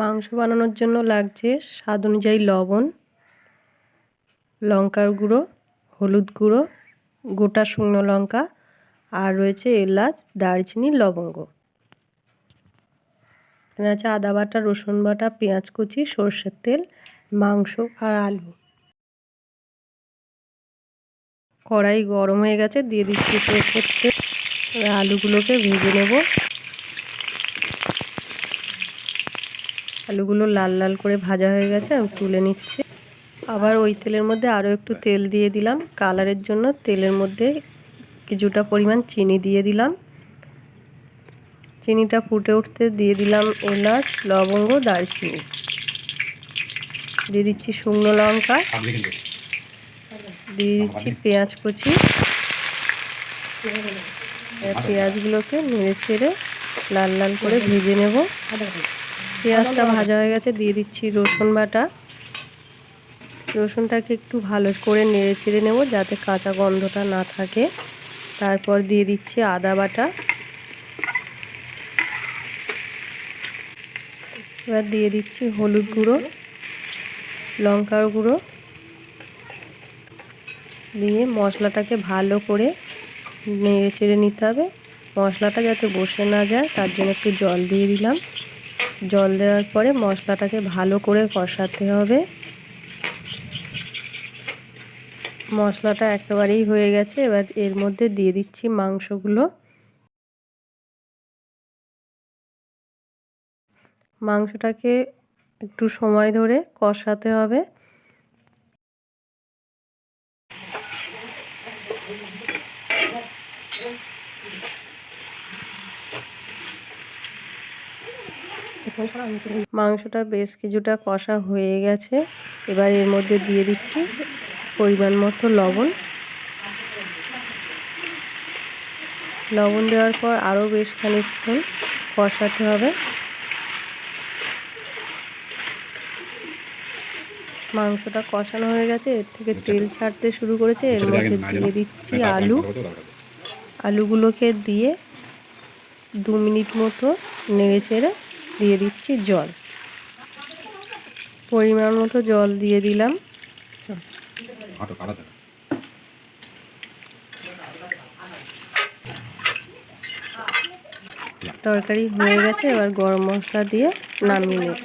মাংস বানানোর জন্য লাগছে স্বাদ অনুযায়ী লবণ, লঙ্কার গুঁড়ো, হলুদ গুঁড়ো, গোটা শুকনো লঙ্কা আর রয়েছে এলাচ, দারচিনি, লবঙ্গ। এখানে আছে আদা বাটা, রসুন বাটা, পেঁয়াজ কুচি, সর্ষের তেল, মাংস আর আলু। কড়াই গরম হয়ে গেছে, দিয়ে দিচ্ছি সর্ষের তেল। আলুগুলোকে ভেজে নেব। আলুগুলো লাল লাল করে ভাজা হয়ে গেছে, আমি তুলে নিচ্ছি। আবার ওই তেলের মধ্যে আরও একটু তেল দিয়ে দিলাম। কালারের জন্য তেলের মধ্যে কিছুটা পরিমাণ চিনি দিয়ে দিলাম। চিনিটা ফুটে উঠতে দিয়ে দিলাম এলাচ, লবঙ্গ, দারচিনি। দিয়ে দিচ্ছি শুকনো লঙ্কা। দিয়ে দিচ্ছি পেঁয়াজ কুচি। পেঁয়াজগুলোকে নেড়ে ছেড়ে লাল লাল করে ভেজে নেব। পেঁয়াজটা ভাজা হয়ে গেছে দিয়ে দিচ্ছি রসুন বাটা। রসুনটাকে একটু ভালো করে নেড়ে ছেড়ে নেব যাতে কাঁচা গন্ধটা না থাকে। তারপর দিয়ে দিচ্ছি আদা বাটা। এবার দিয়ে দিচ্ছি হলুদ গুঁড়ো লঙ্কার গুঁড়ো। দিয়ে মশলাটাকে ভালো করে নেড়ে চেড়ে নিতে হবে। মশলাটা যাতে বসে না যায় তার জন্য একটু জল দিয়ে দিলাম। জল দেওয়ার পরে মশলাটাকে ভালো করে কষাতে হবে। মশলাটা একেবারেই হয়ে গেছে, এবার এর মধ্যে দিয়ে দিচ্ছি মাংসগুলো। মাংসটাকে একটু সময় ধরে কষাতে হবে। মাংসটা বেশ কিছুটা কষা হয়ে গেছে। এবার এর মধ্যে দিয়ে দিচ্ছি পরিমাণ মতো লবণ। লবণ দেওয়ার পর আরও বেশ খানিকক্ষণ কষাতে হবে। মাংসটা কষানো হয়ে গেছে এর থেকে তেল ছাড়তে শুরু করেছে। এর মধ্যে দিয়ে দিচ্ছি আলু। আলুগুলোকে দিয়ে দু মিনিট মতো নেড়ে চেড়ে দিয়ে দিচ্ছি জল। পরিমাণ মতো জল দিয়ে দিলাম। তরকারি হয়ে গেছে এবার গরম মশলা দিয়ে নামিয়ে নেব।